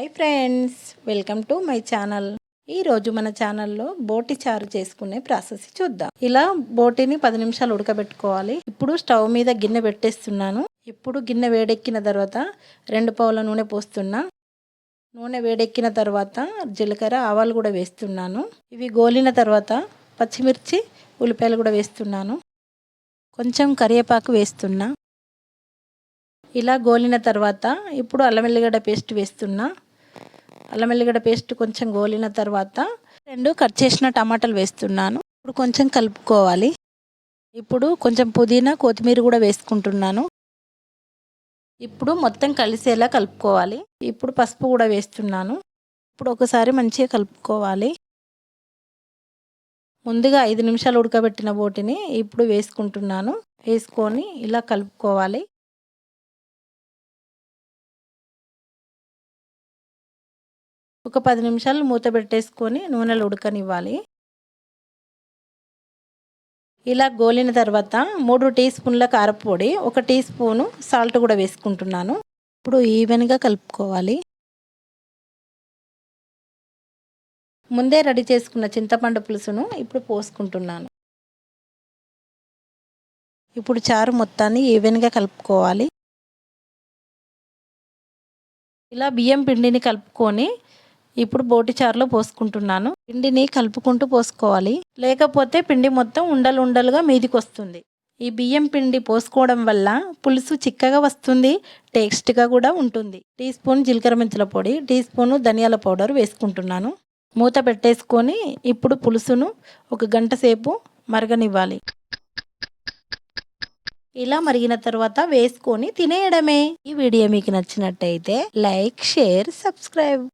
Hi friends welcome to my channel. ఈరోజు మన ఛానల్లో బోటి చారు చేసుకునే ప్రాసెస్ చూద్దాం. ఇలా బోటిని పది నిమిషాలు ఉడకబెట్టుకోవాలి. ఇప్పుడు స్టవ్ మీద గిన్నె పెట్టేస్తున్నాను. ఇప్పుడు గిన్నె వేడెక్కిన తర్వాత రెండు పావుల నూనె పోస్తున్నా. నూనె వేడెక్కిన తర్వాత జీలకర్ర ఆవాలు కూడా వేస్తున్నాను. ఇవి గోలిన తర్వాత పచ్చిమిర్చి ఉల్లిపాయలు కూడా వేస్తున్నాను. కొంచెం కరివేపాకు వేస్తున్నా. ఇలా గోలిన తర్వాత ఇప్పుడు అల్లం వెల్లిగడ్డ పేస్ట్ వేస్తున్నా. అల్లం వెల్లిగడ్డ పేస్ట్ కొంచెం గోలిన తర్వాత రెండు కట్ చేసిన టమాటాలు వేస్తున్నాను. ఇప్పుడు కొంచెం కలుపుకోవాలి. ఇప్పుడు కొంచెం పుదీనా కొత్తిమీర కూడా వేసుకుంటున్నాను. ఇప్పుడు మొత్తం కలిసేలా కలుపుకోవాలి. ఇప్పుడు పసుపు కూడా వేస్తున్నాను. ఇప్పుడు ఒకసారి మంచిగా కలుపుకోవాలి. ముందుగా ఐదు నిమిషాలు ఉడకబెట్టిన బోటిని ఇప్పుడు వేసుకుంటున్నాను. వేసుకొని ఇలా కలుపుకోవాలి. ఒక పది నిమిషాలు మూత పెట్టేసుకొని నూనెలు ఉడకనివ్వాలి. ఇలా గోలిన తర్వాత మూడు టీ స్పూన్ల కారపొడి ఒక టీ స్పూను సాల్ట్ కూడా వేసుకుంటున్నాను. ఇప్పుడు ఈవెన్గా కలుపుకోవాలి. ముందే రెడీ చేసుకున్న చింతపండు పులుసును ఇప్పుడు పోసుకుంటున్నాను. ఇప్పుడు చారు మొత్తాన్ని ఈవెన్గా కలుపుకోవాలి. ఇలా బియ్యం పిండిని కలుపుకొని ఇప్పుడు బోటి చారులో పోసుకుంటున్నాను. పిండిని కలుపుకుంటూ పోసుకోవాలి. లేకపోతే పిండి మొత్తం ఉండలు ఉండలుగా మీదికి వస్తుంది ఈ బియ్యం పిండి పోసుకోవడం వల్ల పులుసు చిక్కగా వస్తుంది టేస్ట్గా కూడా ఉంటుంది. టీ స్పూన్ జీలకర్ర మెంతుల పొడి టీ స్పూను ధనియాల పౌడర్ వేసుకుంటున్నాను. మూత పెట్టేసుకొని ఇప్పుడు పులుసును ఒక గంట సేపు మరగనివ్వాలి. ఇలా మరిగిన తర్వాత వేసుకొని తినేయడమే. ఈ వీడియో మీకు నచ్చినట్టయితే లైక్ షేర్ సబ్స్క్రైబ్.